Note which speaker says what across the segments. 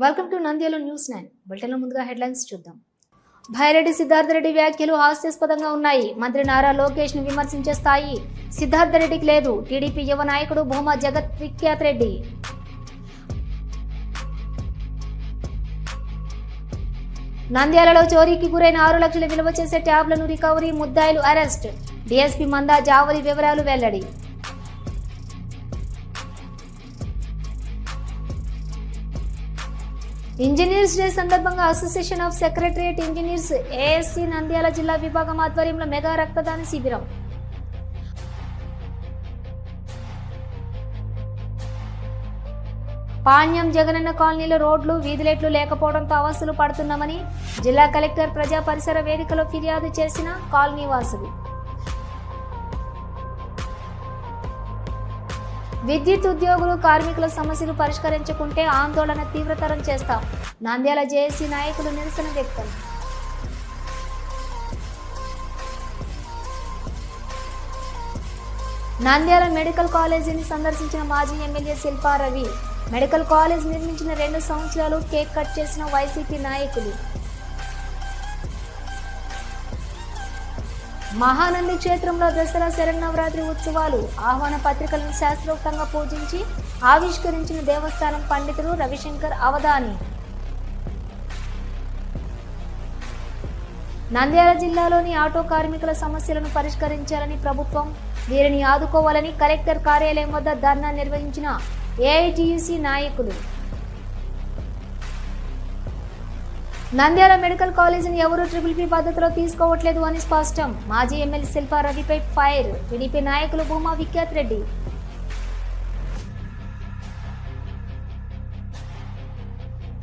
Speaker 1: Welcome to Nandyal news nine బులెటిన్లో ముందుగా headlines చూద్దాం. భైరెడ్డి సిద్ధార్థరెడ్డి వ్యాఖ్యలు హాస్యాస్పదంగా ఉన్నాయి. మంత్రి నారా లోకేష్ను విమర్శించే స్థాయి సిద్ధార్థరెడ్డికి లేదు. టీడీపీ యువ నాయకుడు భూమా జగత్ విఖ్యాత్ రెడ్డి. నంద్యాలలో చోరీకి గురైన ఆరు లక్షల విలువ చేసే ట్యాబ్లను రికవరీ ముద్దాయిలు అరెస్ట్. డీఎస్పీ మందా జావలి వివరాలు వెల్లడి. ఇంజనీర్స్ డే సందర్భంగా association of secretariat engineers ASC Nandyal జిల్లా విభాగం ఆధ్వర్యంలో మెగా రక్తదాన శిబిరం. పాణ్యం జగనన్న కాలనీలో రోడ్లు వీధిలెట్లు లేకపోవడంతో అవస్థలు పడుతున్నామని జిల్లా కలెక్టర్ ప్రజా పరిసర వేదికలో ఫిర్యాదు చేసిన కాలనీ విద్యుత్ ఉద్యోగులు కార్మికుల సమస్యలు పరిష్కరించుకుంటే ఆందోళన తీవ్రతరం చేస్తాం. నంద్యాల జేఏసీ నాయకులు నిరసన వ్యక్తం. నంద్యాల మెడికల్ కాలేజీని సందర్శించిన మాజీ ఎమ్మెల్యే శిల్పారవి మెడికల్ కాలేజ్ నిర్మించిన రెండు సంవత్సరాలు కేక్ కట్ చేసిన వైసీపీ నాయకులు. మహానంది క్షేత్రంలో దసరా శరన్నవరాత్రి ఉత్సవాలు ఆహ్వాన పత్రికలను శాస్త్రోక్తంగా పూజించి ఆవిష్కరించిన దేవస్థానం పండితులు రవిశంకర్ అవధాని. నంద్యాల జిల్లాలోని ఆటో కార్మికుల సమస్యలను పరిష్కరించాలని ప్రభుత్వం వీరిని ఆదుకోవాలని కలెక్టర్ కార్యాలయం వద్ద ధర్నా నిర్వహించిన ఏఐటియుసి నాయకులు. నంద్యాల మెడికల్ కాలేజీని ఎవరూ ట్రిపుల్ పీ పద్ధతిలో తీసుకోవట్లేదు అని స్పష్టం. మాజీ ఎమ్మెల్యే శిల్పా రవిపై ఫైర్. టీడీపీ నాయకులు భూమా విఖ్యాత్ రెడ్డి.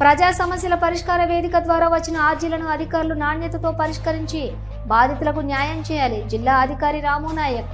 Speaker 1: ప్రజా సమస్యల పరిష్కార వేదిక ద్వారా వచ్చిన ఆర్జీలను అధికారులు నాణ్యతతో పరిష్కరించి బాధితులకు న్యాయం చేయాలి. జిల్లా అధికారి రాము నాయక్.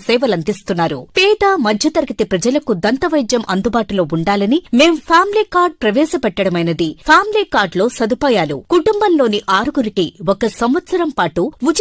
Speaker 2: సేవలందిస్తున్నారు. పేద మధ్యతరగతి ప్రజలకు దంత వైద్యం అందుబాటులో ఉండాలని మేం ఫ్యామిలీ కార్డ్ ప్రవేశపెట్టడమైనది. ఫ్యామిలీ కార్డ్లో సదుపాయాలు. కుటుంబంలోని ఆరుగురికి ఒక సంవత్సరం పాటు ఉచిత